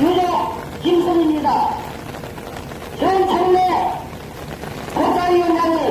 유력 김승입니다. 현 청래 국가위원장님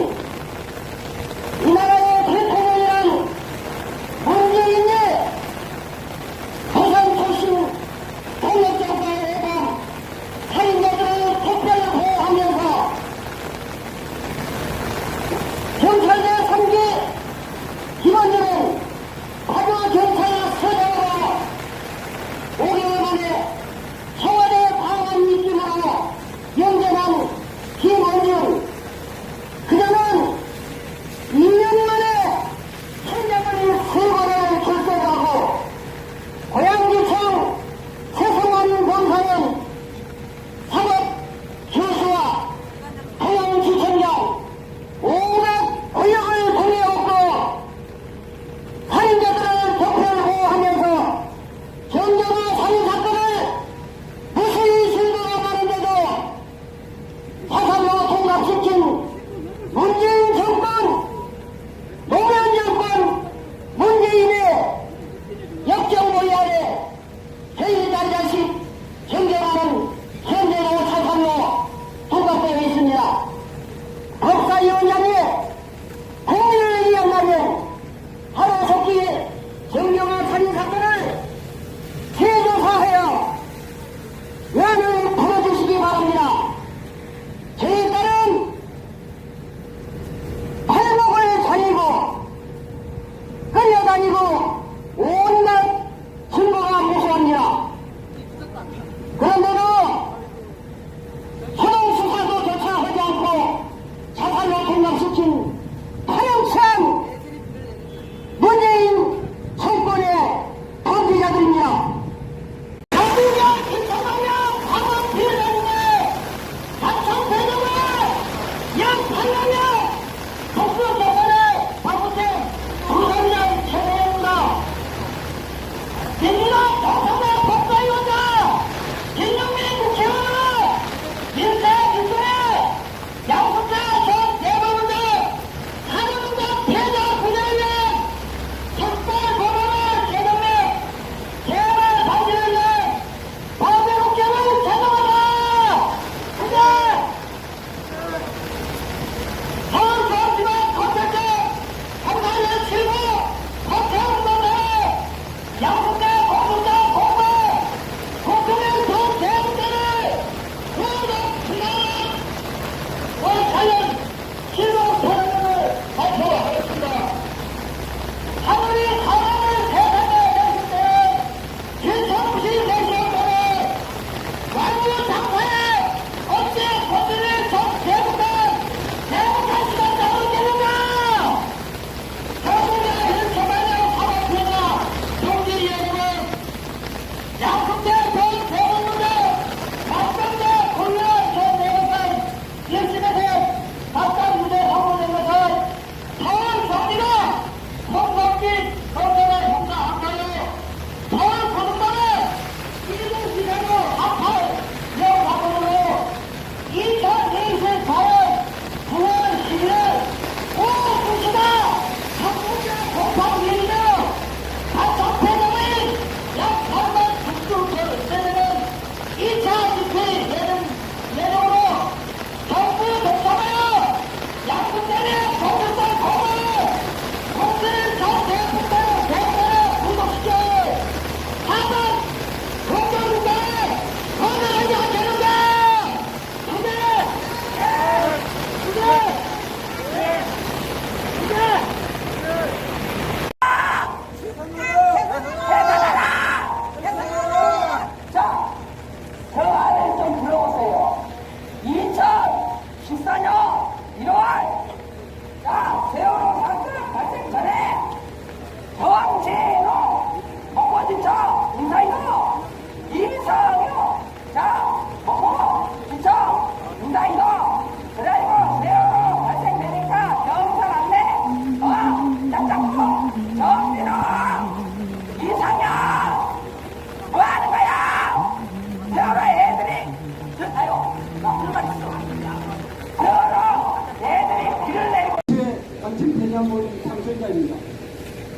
Woo! Oh,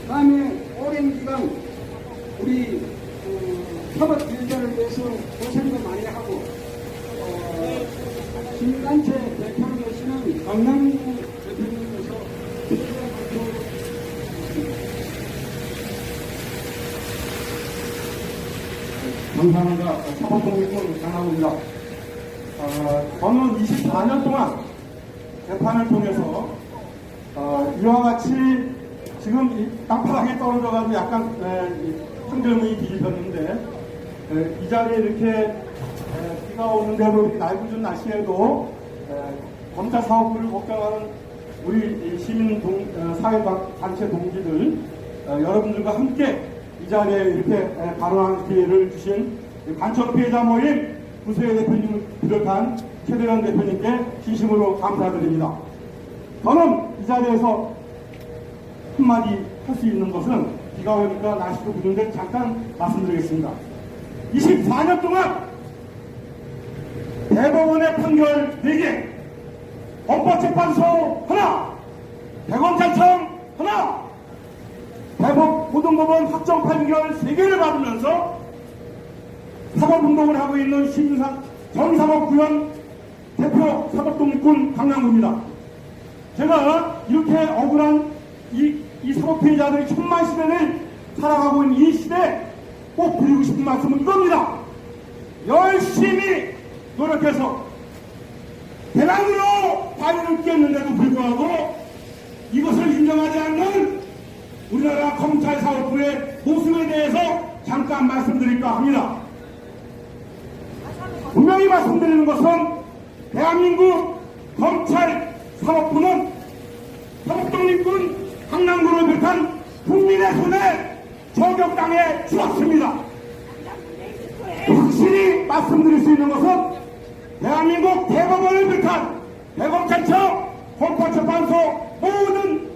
다음에 오랜 기간 우리 그, 협업 일자를 위해서 고생도 많이 하고 어, 주민단체 대표로 계시는 강남구 대표님께서 감사합니다. 사법통일권 강남구입니다. 어, 아, 저는 24년 동안 재판을 통해서 어, 이와 같이 지금 땅바닥에 떨어져가지고 약간 흔들음이 뒤집혔는데 에, 이 자리에 이렇게 에, 비가 오는 대로 뭐 날구준 날씨에도 검찰 사업부를 걱정하는 우리 시민 동, 에, 사회 단체 동지들 에, 여러분들과 함께 이 자리에 이렇게 발언하는 기회를 주신 간첩 피해자 모임 구세혜 대표님을 비롯한 최대현 대표님께 진심으로 감사드립니다. 저는 이 자리에서 한마디 할 수 있는 것은 비가 오니까 날씨도 그런데 잠깐 말씀드리겠습니다. 24년 동안 대법원의 판결 4개, 헌법재판소 하나, 대검찰청 하나, 대법 고등법원 확정 판결 3개를 받으면서 사법운동을 하고 있는 신사, 전사법구현 대표 사법독립군 강남구입니다. 제가 이렇게 억울한 이 이 사법피해자들이 천만 시대를 살아가고 있는 이 시대에 꼭 드리고 싶은 말씀은 이겁니다. 열심히 노력해서 대란으로 발을 깼는데도 불구하고 이것을 인정하지 않는 우리나라 검찰 사법부의 모습에 대해서 잠깐 말씀드릴까 합니다. 분명히 말씀드리는 것은 대한민국 검찰 사법부는 사법독립군 강남구를 비롯한 국민의 손에 저격당해 주었습니다. 확실히 말씀드릴 수 있는 것은 대한민국 대법원을 비롯한 대검찰청, 헌법재판소 모든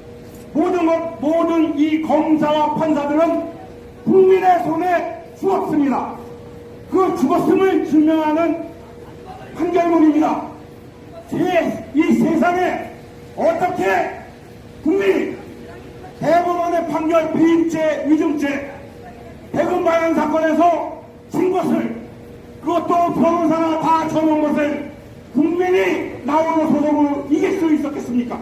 모든 것 모든 이 검사와 판사들은 국민의 손에 주었습니다. 그 죽었음을 증명하는 판결문입니다. 세- 이 세상에 어떻게 국민이 대법원의 판결 비임죄, 위증죄, 대금 반환 사건에서 진 것을 그것도 변호사나 다 쳐놓은 것을 국민이 나오는 소송으로 이길 수 있었겠습니까?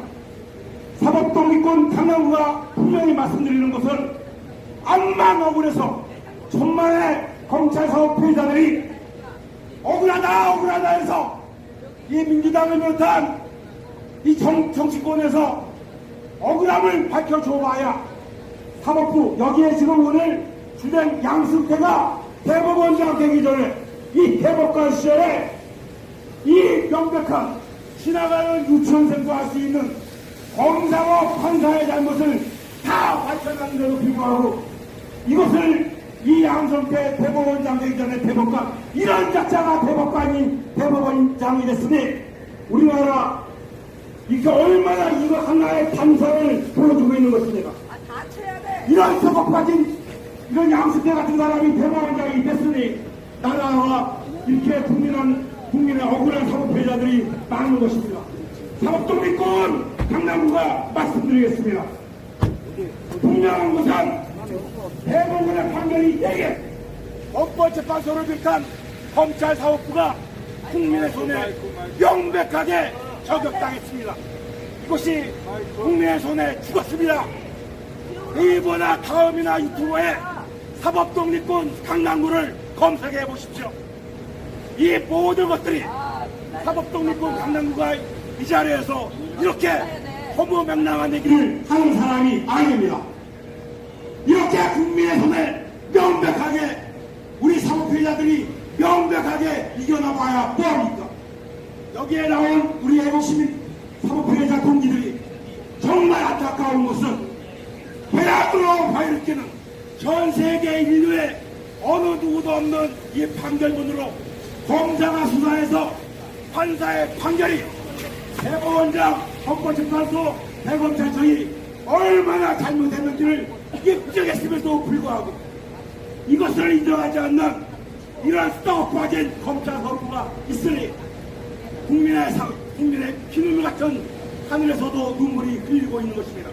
사법독립군 강남구가 분명히 말씀드리는 것은 암만 억울해서 천만의 검찰 사법 피해자들이 억울하다 억울하다 해서 이 민주당을 비롯한 이 정, 정치권에서 억울함을 밝혀줘봐야 사법부 여기에 지금 오늘 주된 양승태가 대법원장 되기 전에 이 대법관 시절에 이 명백한 지나가는 유치원생도 할 수 있는 검사와 판사의 잘못을 다 밝혀놨는데도 불구하고 이것을 이 양성태 대법원장 되기 전에 대법관 이런 자자가 대법관이 대법원장이 됐으니 우리나라 이게 얼마나 이거 하나의 단서를 보여주고 있는 것입니다. 돼. 이런 서법 가진 이런 양승태 같은 사람이 대법원장이 됐으니 나라와 이렇게 국민한 국민의 억울한 사법 피해자들이 많은 것입니다. 사법독립군 강남구가 말씀드리겠습니다. 분명한 것은 대법원의 판결이 4개 헌법재판소를 비롯한 검찰 사법부가 국민의 손에 명백하게 저격당했습니다. 이것이 국민의 손에 죽었습니다. 이보다 다음이나 유튜브에 사법독립군 강남구를 검색해 보십시오. 이 모든 것들이 사법독립군 강남구가 이 자리에서 이렇게 허무맹랑한 얘기를 하는 사람이 아닙니다. 이렇게 국민의 손에 명백하게 우리 사법피해자들이 명백하게 이겨나봐야 뭐합니까? 여기에 나온 우리 애국시민 사법피해자 동지들이 정말 안타까운 것은 배락으로 발을끼는 전 세계 인류의 어느 누구도 없는 이 판결문으로 검사가 수사해서 판사의 판결이 대법원장, 헌법재판소, 대검찰청이 얼마나 잘못했는지를 입증했음에도 불구하고 이것을 인정하지 않는 이런 썩 빠진 검찰 선부가 있으니 국민의 사, 국민의 피눈물 같은 하늘에서도 눈물이 흘리고 있는 것입니다.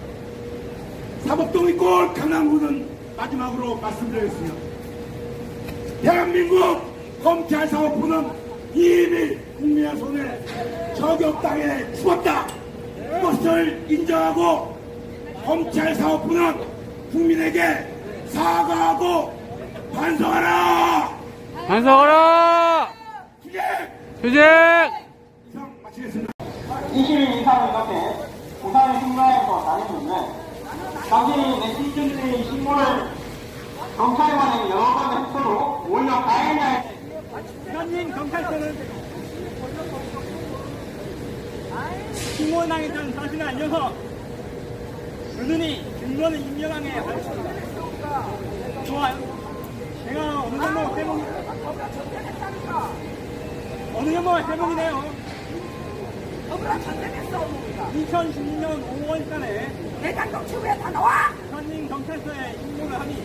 사법독립군 강남구는 마지막으로 말씀드리겠습니다. 대한민국 검찰 사법부는 이미 국민의 손에 저격당해 죽었다. 이것을 인정하고 검찰 사법부는 국민에게 사과하고 반성하라. 반성하라! 주제 휴직! 이상 마치겠습니다. 20일 이상을 같아 부산의 신문에서 다녔는데 당시 네티즌들의 신문을 경찰관에 여러 번 획수로 오히려 가해냐 현님 경찰서는 신고당했던 사실을 알려서 은은히 증거는 임명하게 하였습니다. 좋아요. 제가 어느 정도 해몽이 어느 정도 해몽이네요. 너무나 전쟁했어, 우리가. 2016년 5월달에 대장동 지구에 다 나와! 부산님 경찰서에 입문을 하니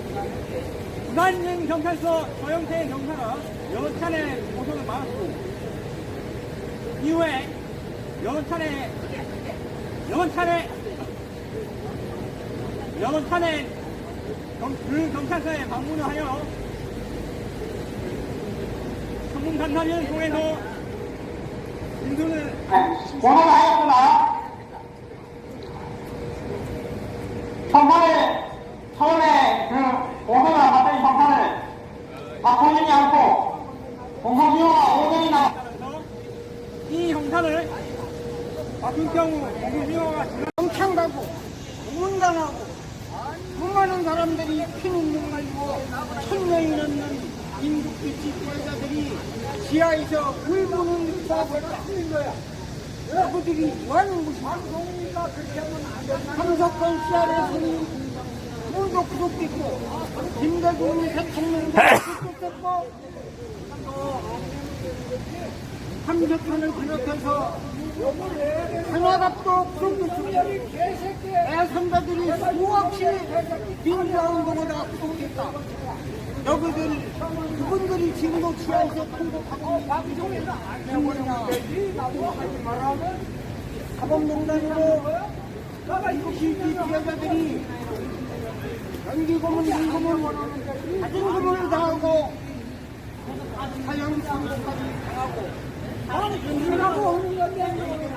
부산님 경찰서 조영태 경사가 여러 차례 고소를 받았고 이후에 여러 차례 여러 차례 여러 차례 경- 그 경찰서에 방문을 하여 전문 간사를 통해서 고소를 하였으나. 청산을 처음에 그 고소가 받은 청산을 바꾸지 않고 공소시효가 5년이 나 하면서 이 형사를 바꿀 경우 공소시효가 지나 엄청나고 공문당하고 수많은 사람들이 피눈물 흘리고 천명이 넘는 인국주치 피해자들이 지하에서 울 수업을 하는 거야. 그들이 뭐하는 것이야? 삼석권 CR에서는 모두 구속됐고 김대중 대통령도 구속됐고 또 삼석권을 비롯해서 하나갑도 구속됐습니다. 내 선배들이 수없이 민주화운동에다가 구속됐다. 여기들 그분들이 지금도 지하에서 통곡하고 있습니다. 사법농단으로 이것이 피해자들이 연기금은 임금은 가진 금을 당하고 사형 선고까지 당하고 하고 오는 건데 하고 있는